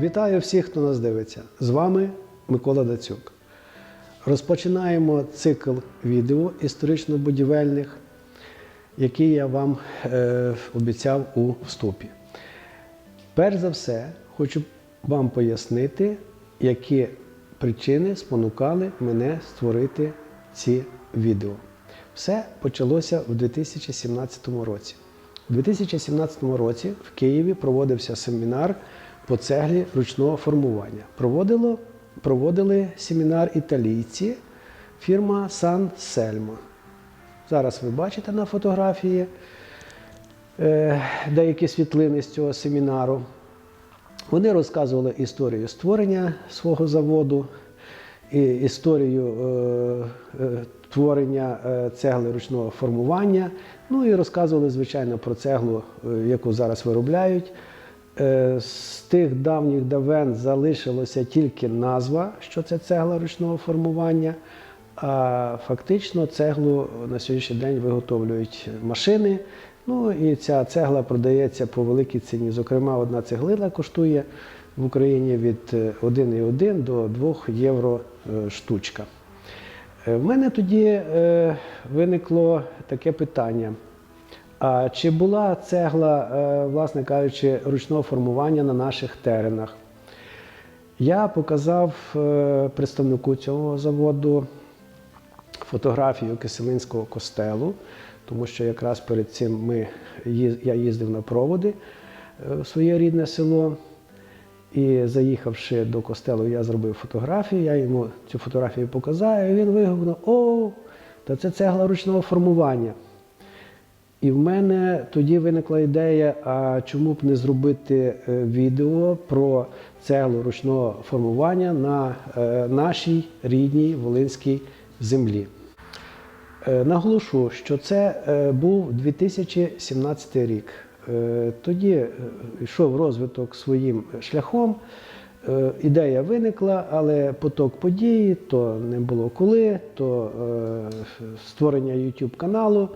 Вітаю всіх, хто нас дивиться. З вами Микола Дацюк. Розпочинаємо цикл відео історично-будівельних, які я вам е, обіцяв у вступі. Перш за все, хочу вам пояснити, які причини спонукали мене створити ці відео. Все почалося в 2017 році. У 2017 році в Києві проводився семінар по цеглі ручного формування. Проводило, проводили семінар італійці, фірма Сан Сельмо. Зараз ви бачите на фотографії е, деякі світлини з цього семінару. Вони розказували історію створення свого заводу, і історію е, е, творення е, цегли ручного формування. Ну і розказували, звичайно, про цеглу, е, яку зараз виробляють. Е, З тих давніх давен залишилося тільки назва, що це цегла ручного формування. А фактично цеглу на сьогоднішній день виготовлюють машини. Ну і ця цегла продається по великій ціні. Зокрема, одна цеглина коштує в Україні від е, 1,1 до 2 євро е, штучка. Е, В мене тоді е, виникло таке питання. Чи була цегла, е, власне кажучи, ручного формування на наших теренах? Я показав е, представнику цього заводу фотографію Киселинського костелу, тому що якраз перед цим ми, я їздив на проводи е, в своє рідне село. І заїхавши до костелу, я зробив фотографію, я йому цю фотографію показав, і він вигукнув: О, та це цегла ручного формування. І в мене тоді виникла ідея, а чому б не зробити е, відео про цеглу ручного формування на е, нашій рідній Волинській землі. Е, Наголошу, що це був 2017 рік. Тоді йшов розвиток своїм шляхом. Ідея виникла, але поток подій, то не було коли, то створення YouTube каналу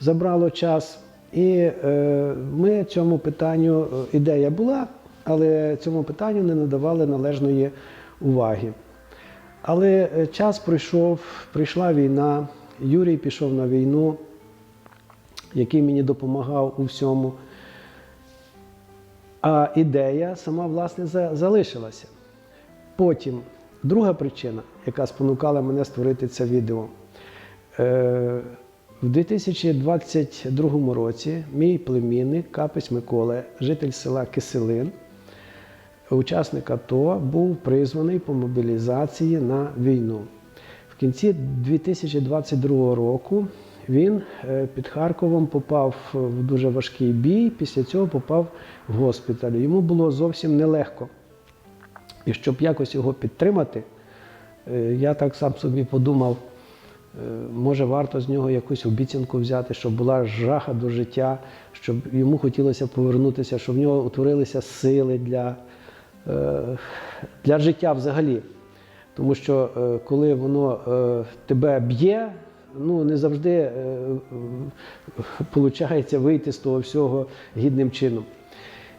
забрало час. І е, ми цьому питанню, е, ідея була, але цьому питанню не надавали належної уваги. Але е, час пройшов, прийшла війна, Юрій пішов на війну, який мені допомагав у всьому. А ідея сама власне залишилася. Потім друга причина, яка спонукала мене створити це відео. В 2022 році мій племінник Капець Микола, житель села Киселин, учасник АТО, був призваний по мобілізації на війну. В кінці 2022 року він е, під Харковом попав в дуже важкий бій, після цього попав в госпіталь. Йому було зовсім нелегко. І щоб якось його підтримати, е, я так сам собі подумав, може варто з нього якусь обіцянку взяти, щоб була жаха до життя, щоб йому хотілося повернутися, щоб в нього утворилися сили для, е, для життя взагалі. Тому що е, коли воно е, тебе б'є, ну не завжди виходить вийти з того всього гідним чином.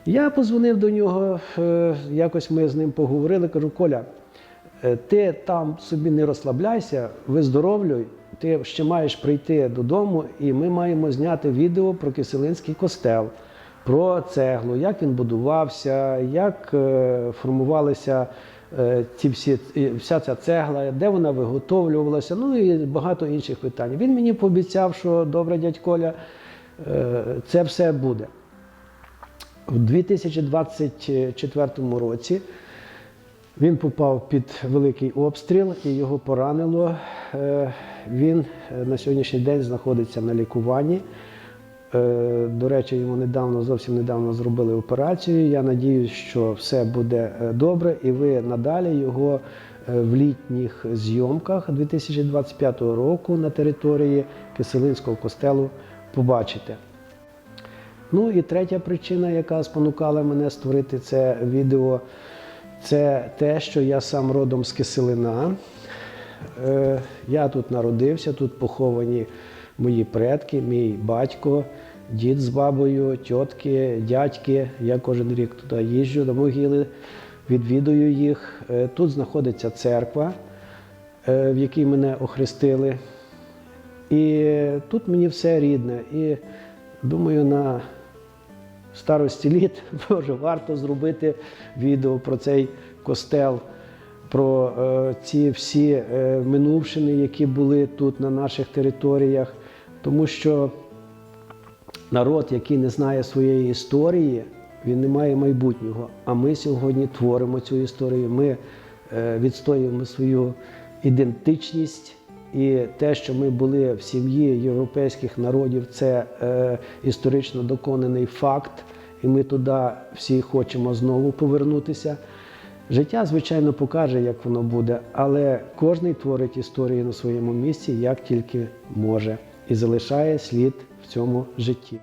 Я позвонив до нього, е, якось ми з ним поговорили, кажу, Коля, е, ти там собі не розслабляйся, виздоровлюй, ти ще маєш прийти додому, і ми маємо зняти відео про Киселинський костел, про цеглу, як він будувався, як е, формувалися е, ці всі, вся ця цегла, де вона виготовлювалася, ну і багато інших питань. Він мені пообіцяв, що добре, дядь Коля, е, це все буде. У 2024 році він попав під великий обстріл і його поранило. Е, Він е, на сьогоднішній день знаходиться на лікуванні. Е, До речі, йому недавно, зовсім недавно зробили операцію. Я надіюсь, що все буде добре, і ви надалі його в літніх зйомках 2025 року на території Киселинського костелу побачите. Ну і третя причина, яка спонукала мене створити це відео, це те, що я сам родом з Киселина. Е, Я тут народився, тут поховані мої предки, мій батько, дід з бабою, тітки, дядьки. Я кожен рік туди їжджу до могили відвідую їх. Е, Тут знаходиться церква, е, в якій мене охрестили. І тут мені все рідне. І думаю, на старості літ може варто зробити відео про цей костел, про е, ці всі е, минувшини, які були тут на наших територіях. Тому що народ, який не знає своєї історії, він не має майбутнього. А ми сьогодні творимо цю історію. Ми е, відстоюємо свою ідентичність. І те, що ми були в сім'ї європейських народів, це е, історично доконаний факт, і ми туди всі хочемо знову повернутися. Життя, звичайно, покаже, як воно буде, але кожен творить історію на своєму місці, як тільки може, і залишає слід в цьому житті.